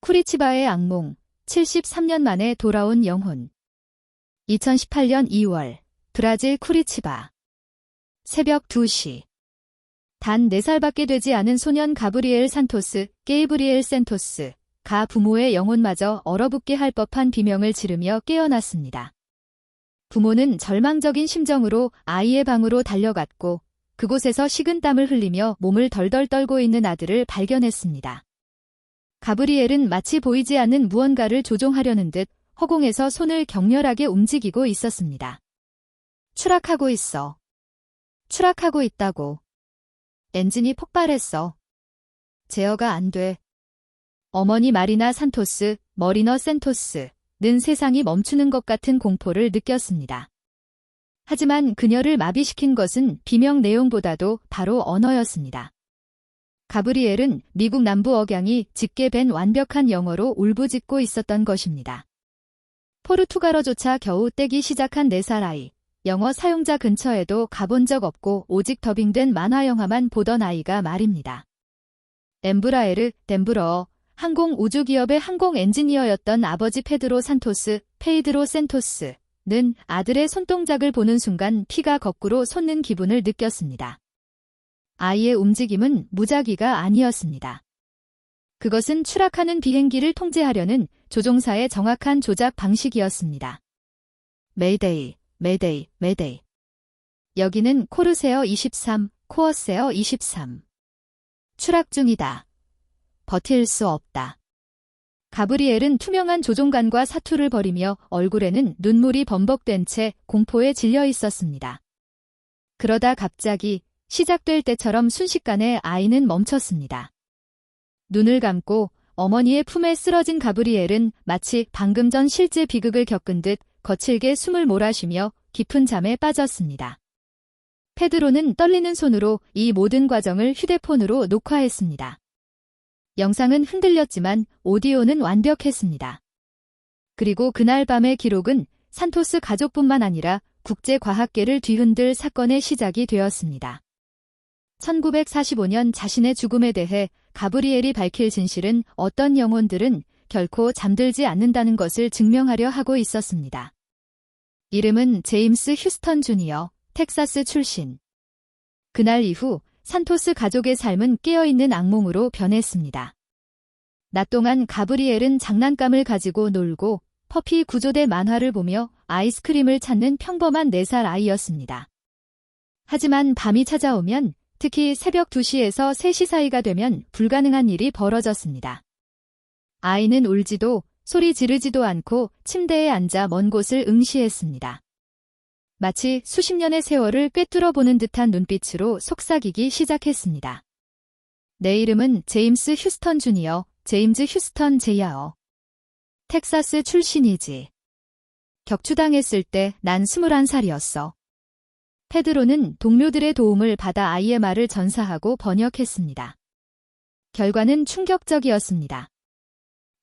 쿠리치바의 악몽, 73년 만에 돌아온 영혼. 2018년 2월, 브라질 쿠리치바. 새벽 2시. 단 4살밖에 되지 않은 소년 가브리엘 산토스, 게이브리엘 센토스, 가 부모의 영혼마저 얼어붙게 할 법한 비명을 지르며 깨어났습니다. 부모는 절망적인 심정으로 아이의 방으로 달려갔고 그곳에서 식은 땀을 흘리며 몸을 덜덜 떨고 있는 아들을 발견했습니다. 가브리엘은 마치 보이지 않는 무언가를 조종하려는 듯 허공에서 손을 격렬하게 움직이고 있었습니다. 추락하고 있어. 추락하고 있다고. 엔진이 폭발했어. 제어가 안 돼. 어머니 마리나 산토스, 머리너 센토스, 는 세상이 멈추는 것 같은 공포를 느꼈습니다. 하지만 그녀를 마비시킨 것은 비명 내용보다도 바로 언어였습니다. 가브리엘은 미국 남부 억양이 짙게 밴 완벽한 영어로 울부짖고 있었던 것입니다. 포르투갈어조차 겨우 떼기 시작한 4살 아이, 영어 사용자 근처에도 가본 적 없고 오직 더빙된 만화 영화만 보던 아이가 말입니다. 엠브라에르, 덴브러어, 항공 우주기업의 항공 엔지니어였던 아버지 페드로 산토스, 페이드로 센토스는 아들의 손동작을 보는 순간 피가 거꾸로 솟는 기분을 느꼈습니다. 아이의 움직임은 무작위가 아니었습니다. 그것은 추락하는 비행기를 통제하려는 조종사의 정확한 조작 방식이었습니다. 메이데이, 메데이, 메데이. 여기는 코르세어 23, 코어세어 23. 추락 중이다. 버틸 수 없다. 가브리엘은 투명한 조종관과 사투를 벌이며 얼굴에는 눈물이 범벅된 채 공포에 질려 있었습니다. 그러다 갑자기 시작될 때처럼 순식간에 아이는 멈췄습니다. 눈을 감고 어머니의 품에 쓰러진 가브리엘은 마치 방금 전 실제 비극을 겪은 듯 거칠게 숨을 몰아쉬며 깊은 잠에 빠졌습니다. 페드로는 떨리는 손으로 이 모든 과정을 휴대폰으로 녹화했습니다. 영상은 흔들렸지만 오디오는 완벽했습니다. 그리고 그날 밤의 기록은 산토스 가족뿐만 아니라 국제과학계를 뒤흔들 사건의 시작이 되었습니다. 1945년 자신의 죽음에 대해 가브리엘이 밝힐 진실은 어떤 영혼들은 결코 잠들지 않는다는 것을 증명하려 하고 있었습니다. 이름은 제임스 휴스턴 주니어, 텍사스 출신. 그날 이후 산토스 가족의 삶은 깨어있는 악몽으로 변했습니다. 낮 동안 가브리엘은 장난감을 가지고 놀고 퍼피 구조대 만화를 보며 아이스크림을 찾는 평범한 4살 아이였습니다. 하지만 밤이 찾아오면 특히 새벽 2시에서 3시 사이가 되면 불가능한 일이 벌어졌습니다. 아이는 울지도 소리 지르지도 않고 침대에 앉아 먼 곳을 응시했습니다. 마치 수십 년의 세월을 꿰뚫어 보는 듯한 눈빛으로 속삭이기 시작했습니다. 내 이름은 제임스 휴스턴 주니어, 제임즈 휴스턴 제야어. 텍사스 출신이지. 격추당했을 때 난 21살이었어. 페드로는 동료들의 도움을 받아 아이의 말을 전사하고 번역했습니다. 결과는 충격적이었습니다.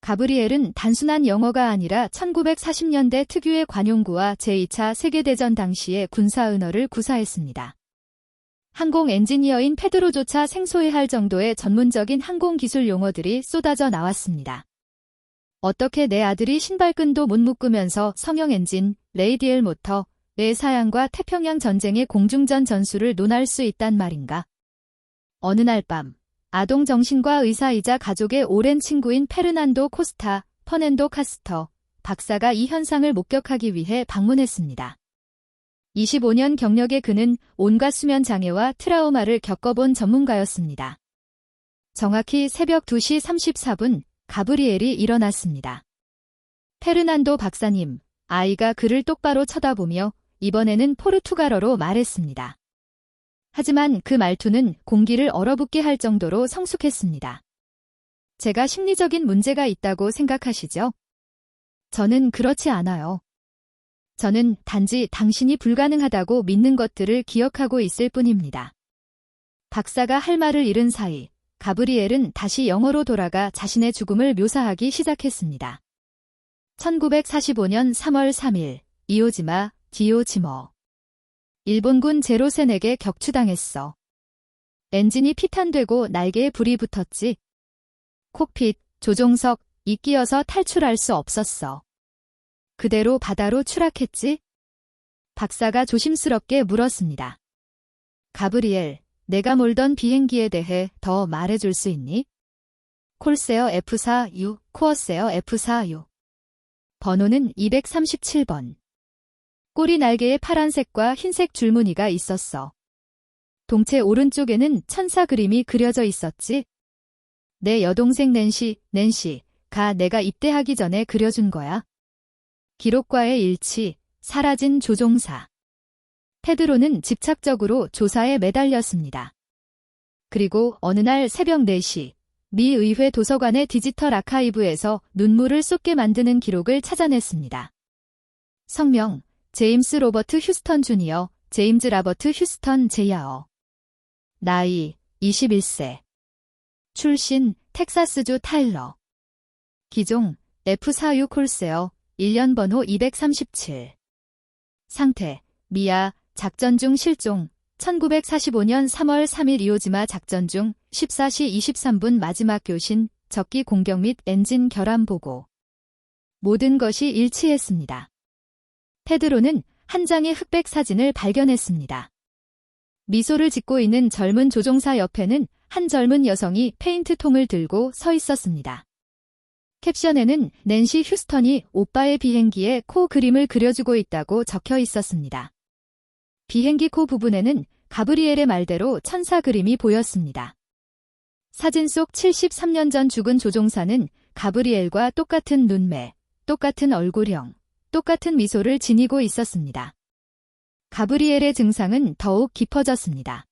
가브리엘은 단순한 영어가 아니라 1940년대 특유의 관용구와 제2차 세계대전 당시의 군사 은어를 구사했습니다. 항공 엔지니어인 페드로조차 생소해할 정도의 전문적인 항공 기술 용어들이 쏟아져 나왔습니다. 어떻게 내 아들이 신발끈도 못 묶으면서 성형 엔진, 레이디엘 모터, 내 사양과 태평양 전쟁의 공중전 전술을 논할 수 있단 말인가. 어느 날 밤, 아동 정신과 의사이자 가족의 오랜 친구인 페르난도 코스타, 퍼넨도 카스터, 박사가 이 현상을 목격하기 위해 방문했습니다. 25년 경력의 그는 온갖 수면 장애와 트라우마를 겪어본 전문가였습니다. 정확히 새벽 2시 34분 가브리엘이 일어났습니다. 페르난도 박사님, 아이가 그를 똑바로 쳐다보며 이번에는 포르투갈어로 말했습니다. 하지만 그 말투는 공기를 얼어붙게 할 정도로 성숙했습니다. 제가 심리적인 문제가 있다고 생각하시죠? 저는 그렇지 않아요. 저는 단지 당신이 불가능하다고 믿는 것들을 기억하고 있을 뿐입니다. 박사가 할 말을 잃은 사이 가브리엘은 다시 영어로 돌아가 자신의 죽음을 묘사하기 시작했습니다. 1945년 3월 3일 이오지마 디오지머. 일본군 제로센에게 격추당했어. 엔진이 피탄되고 날개에 불이 붙었지. 콕핏, 조종석, 이끼어서 탈출할 수 없었어. 그대로 바다로 추락했지? 박사가 조심스럽게 물었습니다. 가브리엘, 내가 몰던 비행기에 대해 더 말해줄 수 있니? 콜세어 F4U, 코어세어 F4U. 번호는 237번. 꼬리 날개에 파란색과 흰색 줄무늬가 있었어. 동체 오른쪽에는 천사 그림이 그려져 있었지. 내 여동생 낸시, 낸시 가 내가 입대하기 전에 그려준 거야. 기록과의 일치, 사라진 조종사. 페드로는 집착적으로 조사에 매달렸습니다. 그리고 어느 날 새벽 4시, 미 의회 도서관의 디지털 아카이브에서 눈물을 쏟게 만드는 기록을 찾아냈습니다. 성명, 제임스 로버트 휴스턴 주니어, 제임즈 라버트 휴스턴 제야어. 나이, 21세. 출신, 텍사스주 타일러. 기종, F4U 콜세어, 1년 번호 237. 상태, 미아, 작전 중 실종, 1945년 3월 3일 이오지마 작전 중 14시 23분 마지막 교신, 적기 공격 및 엔진 결함 보고. 모든 것이 일치했습니다. 페드로는 한 장의 흑백 사진을 발견했습니다. 미소를 짓고 있는 젊은 조종사 옆에는 한 젊은 여성이 페인트통을 들고 서 있었습니다. 캡션에는 낸시 휴스턴이 오빠의 비행기에 코 그림을 그려주고 있다고 적혀 있었습니다. 비행기 코 부분에는 가브리엘의 말대로 천사 그림이 보였습니다. 사진 속 73년 전 죽은 조종사는 가브리엘과 똑같은 눈매, 똑같은 얼굴형, 똑같은 미소를 지니고 있었습니다. 가브리엘의 증상은 더욱 깊어졌습니다.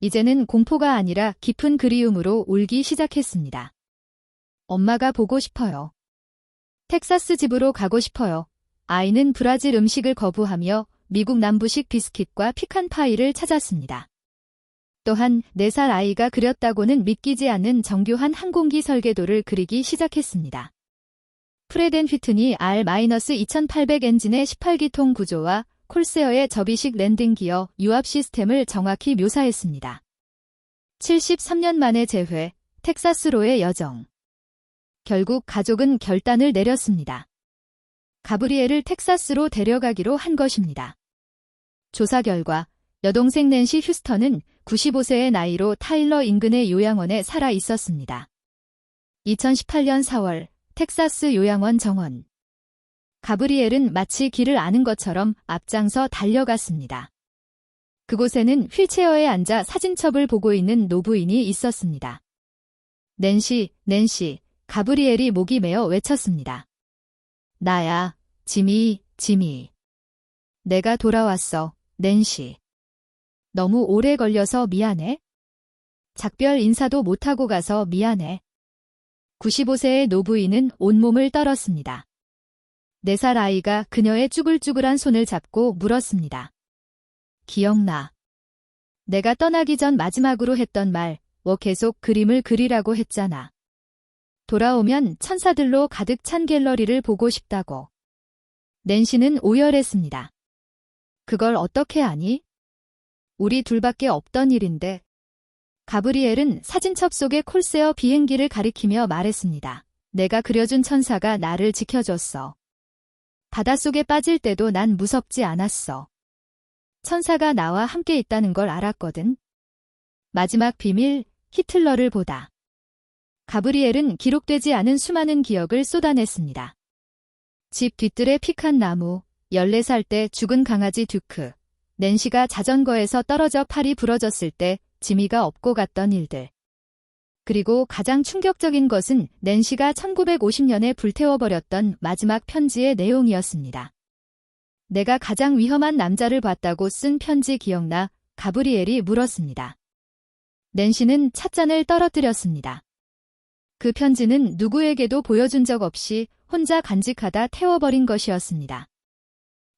이제는 공포가 아니라 깊은 그리움으로 울기 시작했습니다. 엄마가 보고 싶어요. 텍사스 집으로 가고 싶어요. 아이는 브라질 음식을 거부하며 미국 남부식 비스킷과 피칸 파이를 찾았습니다. 또한 4살 아이가 그렸다고는 믿기지 않는 정교한 항공기 설계도를 그리기 시작했습니다. 프레덴 휘튼이 R-2800 엔진의 18기통 구조와 콜세어의 접이식 랜딩 기어 유압 시스템을 정확히 묘사했습니다. 73년 만에 재회, 텍사스로의 여정. 결국 가족은 결단을 내렸습니다. 가브리엘을 텍사스로 데려가기로 한 것입니다. 조사 결과 여동생 낸시 휴스턴은 95세의 나이로 타일러 인근의 요양원에 살아 있었습니다. 2018년 4월 텍사스 요양원 정원. 가브리엘은 마치 길을 아는 것처럼 앞장서 달려갔습니다. 그곳에는 휠체어에 앉아 사진첩을 보고 있는 노부인이 있었습니다. 낸시, 낸시, 가브리엘이 목이 메어 외쳤습니다. 나야, 지미, 지미. 내가 돌아왔어, 낸시. 너무 오래 걸려서 미안해. 작별 인사도 못하고 가서 미안해. 95세의 노부인은 온몸을 떨었습니다. 4살 아이가 그녀의 쭈글쭈글한 손을 잡고 물었습니다. 기억나. 내가 떠나기 전 마지막으로 했던 말, 뭐 계속 그림을 그리라고 했잖아. 돌아오면 천사들로 가득 찬 갤러리를 보고 싶다고. 낸시는 오열했습니다. 그걸 어떻게 아니? 우리 둘밖에 없던 일인데. 가브리엘은 사진첩 속의 콜세어 비행기를 가리키며 말했습니다. 내가 그려준 천사가 나를 지켜줬어. 바닷속에 빠질 때도 난 무섭지 않았어. 천사가 나와 함께 있다는 걸 알았거든. 마지막 비밀, 히틀러를 보다. 가브리엘은 기록되지 않은 수많은 기억을 쏟아냈습니다. 집 뒤뜰의 피칸 나무, 14살 때 죽은 강아지 듀크, 낸시가 자전거에서 떨어져 팔이 부러졌을 때 지미가 업고 갔던 일들. 그리고 가장 충격적인 것은 낸시가 1950년에 불태워버렸던 마지막 편지의 내용이었습니다. 내가 가장 위험한 남자를 봤다고 쓴 편지 기억나 가브리엘이 물었습니다. 낸시는 찻잔을 떨어뜨렸습니다. 그 편지는 누구에게도 보여준 적 없이 혼자 간직하다 태워버린 것이었습니다.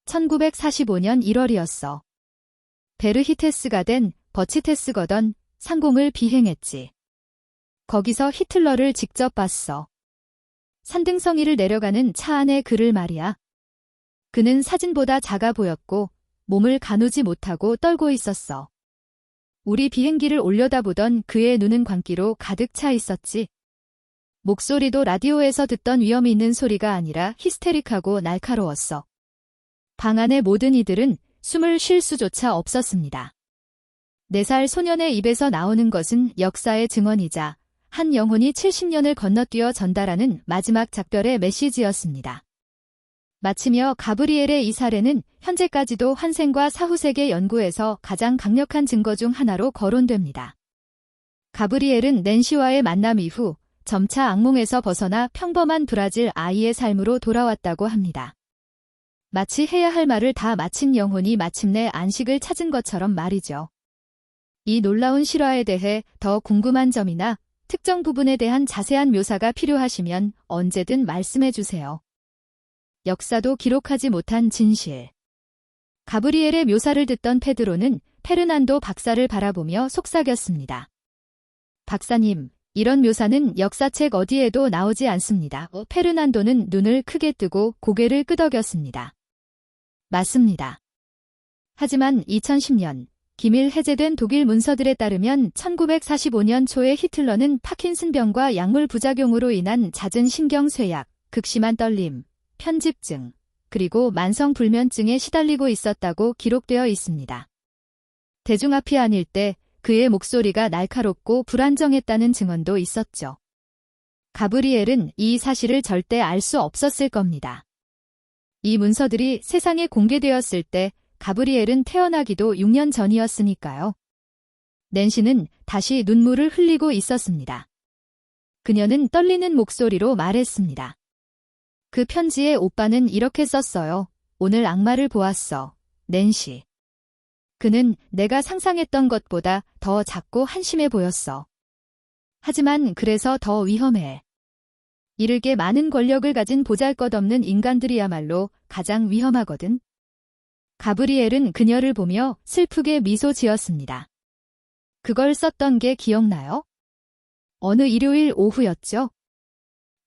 1945년 1월이었어. 베르히테스가 된 버치테스거던 상공을 비행했지. 거기서 히틀러를 직접 봤어. 산등성이를 내려가는 차 안의 그를 말이야. 그는 사진보다 작아 보였고 몸을 가누지 못하고 떨고 있었어. 우리 비행기를 올려다보던 그의 눈은 광기로 가득 차 있었지. 목소리도 라디오에서 듣던 위험 있는 소리가 아니라 히스테릭하고 날카로웠어. 방 안의 모든 이들은 숨을 쉴 수조차 없었습니다. 4살 소년의 입에서 나오는 것은 역사의 증언이자 한 영혼이 70년을 건너뛰어 전달하는 마지막 작별의 메시지였습니다. 마치며 가브리엘의 이 사례는 현재까지도 환생과 사후세계 연구에서 가장 강력한 증거 중 하나로 거론됩니다. 가브리엘은 낸시와의 만남 이후 점차 악몽에서 벗어나 평범한 브라질 아이의 삶으로 돌아왔다고 합니다. 마치 해야 할 말을 다 마친 영혼이 마침내 안식을 찾은 것처럼 말이죠. 이 놀라운 실화에 대해 더 궁금한 점이나 특정 부분에 대한 자세한 묘사가 필요하시면 언제든 말씀해 주세요. 역사도 기록하지 못한 진실. 가브리엘의 묘사를 듣던 페드로는 페르난도 박사를 바라보며 속삭였습니다. 박사님, 이런 묘사는 역사책 어디에도 나오지 않습니다. 페르난도는 눈을 크게 뜨고 고개를 끄덕였습니다. 맞습니다. 하지만 2010년 기밀 해제된 독일 문서들에 따르면 1945년 초에 히틀러는 파킨슨병과 약물 부작용으로 인한 잦은 신경 쇠약, 극심한 떨림, 편집증, 그리고 만성 불면증에 시달리고 있었다고 기록되어 있습니다. 대중 앞이 아닐 때 그의 목소리가 날카롭고 불안정했다는 증언도 있었죠. 가브리엘은 이 사실을 절대 알 수 없었을 겁니다. 이 문서들이 세상에 공개되었을 때 가브리엘은 태어나기도 6년 전이었으니까요. 낸시는 다시 눈물을 흘리고 있었습니다. 그녀는 떨리는 목소리로 말했습니다. 그 편지에 오빠는 이렇게 썼어요. 오늘 악마를 보았어. 낸시. 그는 내가 상상했던 것보다 더 작고 한심해 보였어. 하지만 그래서 더 위험해. 이르게 많은 권력을 가진 보잘것없는 인간들이야말로 가장 위험하거든. 가브리엘은 그녀를 보며 슬프게 미소 지었습니다. 그걸 썼던 게 기억나요? 어느 일요일 오후였죠?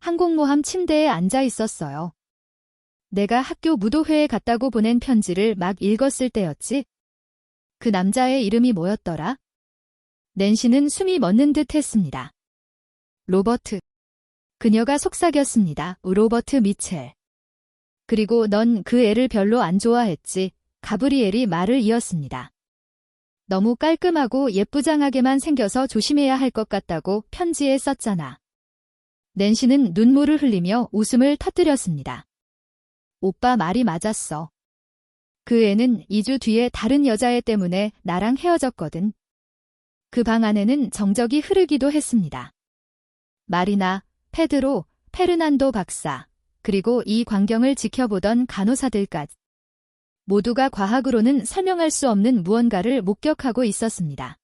항공모함 침대에 앉아 있었어요. 내가 학교 무도회에 갔다고 보낸 편지를 막 읽었을 때였지. 그 남자의 이름이 뭐였더라? 낸시는 숨이 멎는 듯 했습니다. 로버트. 그녀가 속삭였습니다. 로버트 미첼. 그리고 넌 그 애를 별로 안 좋아했지. 가브리엘이 말을 이었습니다. 너무 깔끔하고 예쁘장하게만 생겨서 조심해야 할 것 같다고 편지에 썼잖아. 낸시는 눈물을 흘리며 웃음을 터뜨렸습니다. 오빠 말이 맞았어. 그 애는 2주 뒤에 다른 여자애 때문에 나랑 헤어졌거든. 그 방 안에는 정적이 흐르기도 했습니다. 마리나, 페드로, 페르난도 박사, 그리고 이 광경을 지켜보던 간호사들까지 모두가 과학으로는 설명할 수 없는 무언가를 목격하고 있었습니다.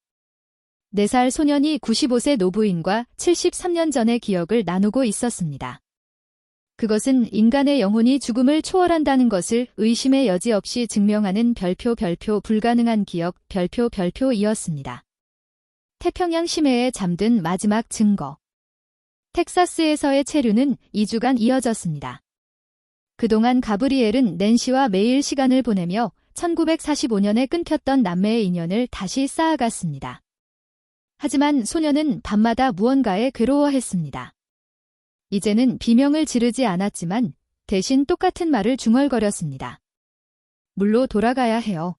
4살 소년이 95세 노부인과 73년 전의 기억을 나누고 있었습니다. 그것은 인간의 영혼이 죽음을 초월한다는 것을 의심의 여지 없이 증명하는 별표 별표 불가능한 기억 별표 별표이었습니다. 태평양 심해에 잠든 마지막 증거. 텍사스에서의 체류는 2주간 이어졌습니다. 그동안 가브리엘은 낸시와 매일 시간을 보내며 1945년에 끊겼던 남매의 인연을 다시 쌓아갔습니다. 하지만 소녀는 밤마다 무언가에 괴로워했습니다. 이제는 비명을 지르지 않았지만 대신 똑같은 말을 중얼거렸습니다. 물로 돌아가야 해요.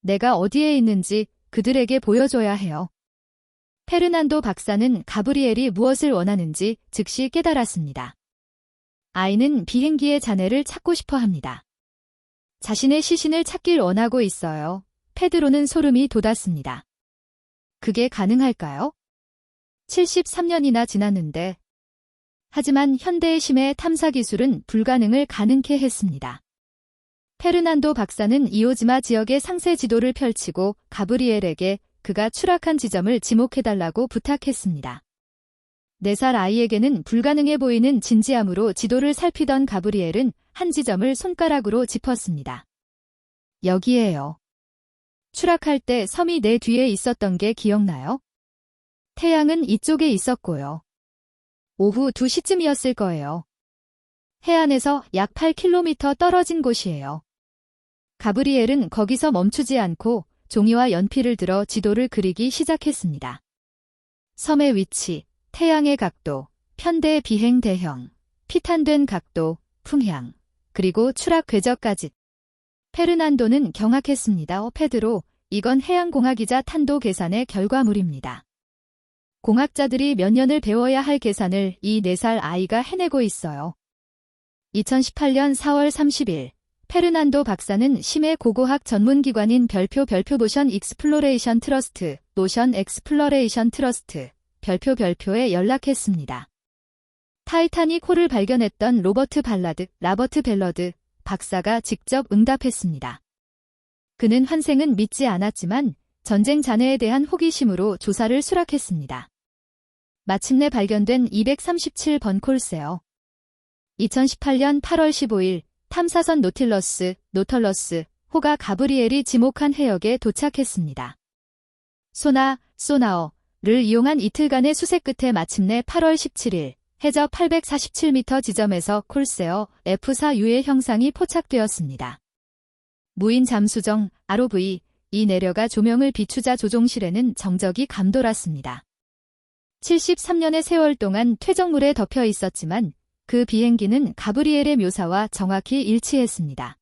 내가 어디에 있는지 그들에게 보여줘야 해요. 페르난도 박사는 가브리엘이 무엇을 원하는지 즉시 깨달았습니다. 아이는 비행기의 자네를 찾고 싶어 합니다. 자신의 시신을 찾길 원하고 있어요. 페드로는 소름이 돋았습니다. 그게 가능할까요? 73년이나 지났는데. 하지만 현대의 심해 탐사 기술은 불가능을 가능케 했습니다. 페르난도 박사는 이오지마 지역의 상세 지도를 펼치고 가브리엘에게 그가 추락한 지점을 지목해달라고 부탁했습니다. 4살 아이에게는 불가능해 보이는 진지함으로 지도를 살피던 가브리엘은 한 지점을 손가락으로 짚었습니다. 여기에요. 추락할 때 섬이 내 뒤에 있었던 게 기억나요? 태양은 이쪽에 있었고요. 오후 2시쯤이었을 거예요. 해안에서 약 8km 떨어진 곳이에요. 가브리엘은 거기서 멈추지 않고 종이와 연필을 들어 지도를 그리기 시작했습니다. 섬의 위치, 태양의 각도, 편대 비행 대형, 피탄된 각도, 풍향, 그리고 추락 궤적까지. 페르난도는 경악했습니다. 어, 페드로, 이건 해양공학이자 탄도 계산의 결과물입니다. 공학자들이 몇 년을 배워야 할 계산을 이 4살 아이가 해내고 있어요. 2018년 4월 30일, 페르난도 박사는 심해 고고학 전문기관인 별표 별표 노션 익스플로레이션 트러스트, 노션 엑스플로레이션 트러스트, 별표 별표에 연락했습니다. 타이타닉 호를 발견했던 로버트 발라드, 라버트 벨러드 박사가 직접 응답했습니다. 그는 환생은 믿지 않았지만 전쟁 잔해에 대한 호기심으로 조사를 수락했습니다. 마침내 발견된 237번 콜세어. 2018년 8월 15일 탐사선 노틸러스, 노털러스, 호가 가브리엘이 지목한 해역에 도착했습니다. 소나, 소나어 를 이용한 이틀간의 수색 끝에 마침내 8월 17일 해저 847m 지점에서 콜세어 F4U의 형상이 포착되었습니다. 무인 잠수정 ROV 이 내려가 조명을 비추자 조종실에는 정적이 감돌았습니다. 73년의 세월 동안 퇴적물에 덮여 있었지만 그 비행기는 가브리엘의 묘사와 정확히 일치했습니다.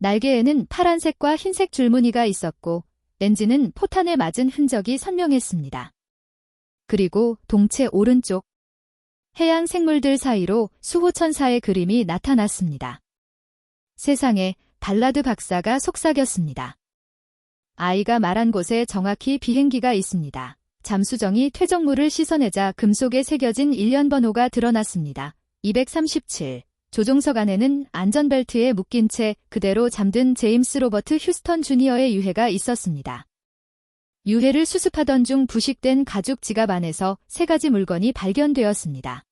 날개에는 파란색과 흰색 줄무늬가 있었고 엔진은 포탄에 맞은 흔적이 선명했습니다. 그리고 동체 오른쪽 해양 생물들 사이로 수호천사의 그림이 나타났습니다. 세상에 발라드 박사가 속삭였습니다. 아이가 말한 곳에 정확히 비행기가 있습니다. 잠수정이 퇴적물을 씻어내자 금속에 새겨진 일련 번호가 드러났습니다. 237. 조종석 안에는 안전벨트에 묶인 채 그대로 잠든 제임스 로버트 휴스턴 주니어의 유해가 있었습니다. 유해를 수습하던 중 부식된 가죽 지갑 안에서 세 가지 물건이 발견되었습니다.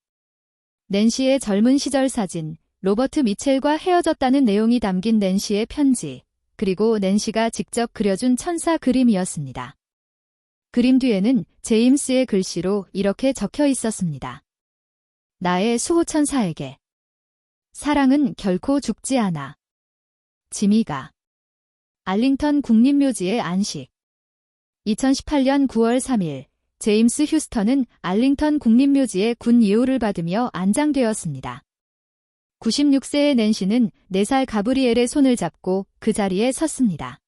낸시의 젊은 시절 사진, 로버트 미첼과 헤어졌다는 내용이 담긴 낸시의 편지, 그리고 낸시가 직접 그려준 천사 그림이었습니다. 그림 뒤에는 제임스의 글씨로 이렇게 적혀 있었습니다. 나의 수호천사에게. 사랑은 결코 죽지 않아. 지미가. 알링턴 국립묘지의 안식. 2018년 9월 3일, 제임스 휴스턴은 알링턴 국립묘지의 군 예우를 받으며 안장되었습니다. 96세의 낸시는 4살 가브리엘의 손을 잡고 그 자리에 섰습니다.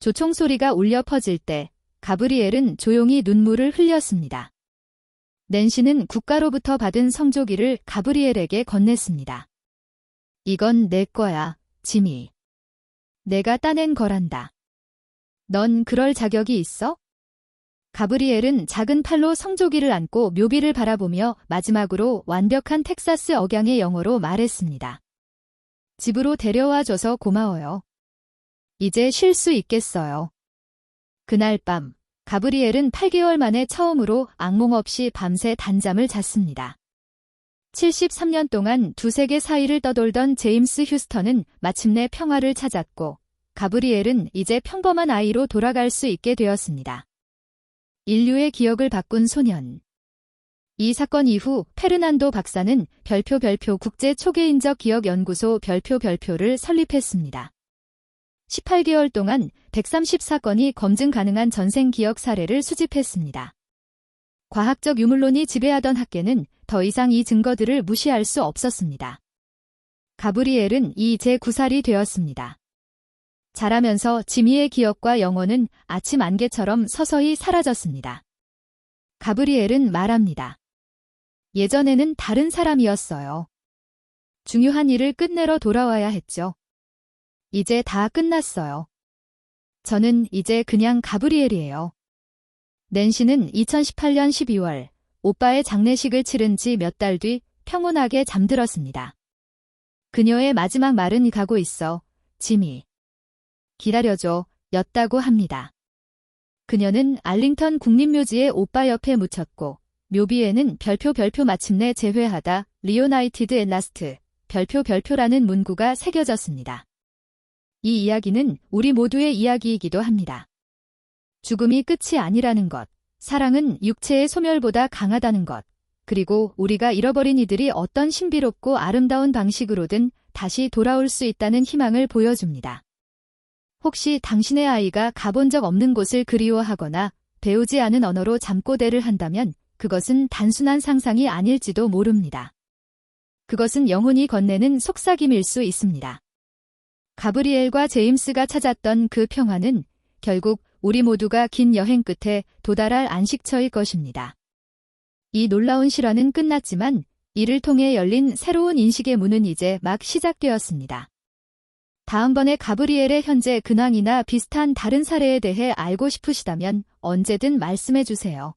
조총 소리가 울려 퍼질 때 가브리엘은 조용히 눈물을 흘렸습니다. 낸시는 국가로부터 받은 성조기를 가브리엘에게 건넸습니다. 이건 내 거야, 지미. 내가 따낸 거란다. 넌 그럴 자격이 있어? 가브리엘은 작은 팔로 성조기를 안고 묘비를 바라보며 마지막으로 완벽한 텍사스 억양의 영어로 말했습니다. 집으로 데려와 줘서 고마워요. 이제 쉴 수 있겠어요. 그날 밤, 가브리엘은 8개월 만에 처음으로 악몽 없이 밤새 단잠을 잤습니다. 73년 동안 두세 개 사이를 떠돌던 제임스 휴스턴은 마침내 평화를 찾았고 가브리엘은 이제 평범한 아이로 돌아갈 수 있게 되었습니다. 인류의 기억을 바꾼 소년. 이 사건 이후 페르난도 박사는 별표 별표 국제 초계인적 기억 연구소 별표 별표를 설립했습니다. 18개월 동안 134건이 검증 가능한 전생 기억 사례를 수집했습니다. 과학적 유물론이 지배하던 학계는 더 이상 이 증거들을 무시할 수 없었습니다. 가브리엘은 이 제 9살이 되었습니다. 자라면서 지미의 기억과 영혼은 아침 안개처럼 서서히 사라졌습니다. 가브리엘은 말합니다. 예전에는 다른 사람이었어요. 중요한 일을 끝내러 돌아와야 했죠. 이제 다 끝났어요. 저는 이제 그냥 가브리엘이에요. 낸시는 2018년 12월 오빠의 장례식을 치른 지 몇 달 뒤 평온하게 잠들었습니다. 그녀의 마지막 말은 가고 있어, 지미. 기다려줘, 였다고 합니다. 그녀는 알링턴 국립묘지에 오빠 옆에 묻혔고, 묘비에는 별표 별표 마침내 재회하다, 리오나이티드 앤 라스트, 별표 별표라는 문구가 새겨졌습니다. 이 이야기는 우리 모두의 이야기이기도 합니다. 죽음이 끝이 아니라는 것, 사랑은 육체의 소멸보다 강하다는 것, 그리고 우리가 잃어버린 이들이 어떤 신비롭고 아름다운 방식으로든 다시 돌아올 수 있다는 희망을 보여줍니다. 혹시 당신의 아이가 가본 적 없는 곳을 그리워하거나 배우지 않은 언어로 잠꼬대를 한다면 그것은 단순한 상상이 아닐지도 모릅니다. 그것은 영혼이 건네는 속삭임일 수 있습니다. 가브리엘과 제임스가 찾았던 그 평화는 결국 우리 모두가 긴 여행 끝에 도달할 안식처일 것입니다. 이 놀라운 실화는 끝났지만 이를 통해 열린 새로운 인식의 문은 이제 막 시작되었습니다. 다음번에 가브리엘의 현재 근황이나 비슷한 다른 사례에 대해 알고 싶으시다면 언제든 말씀해 주세요.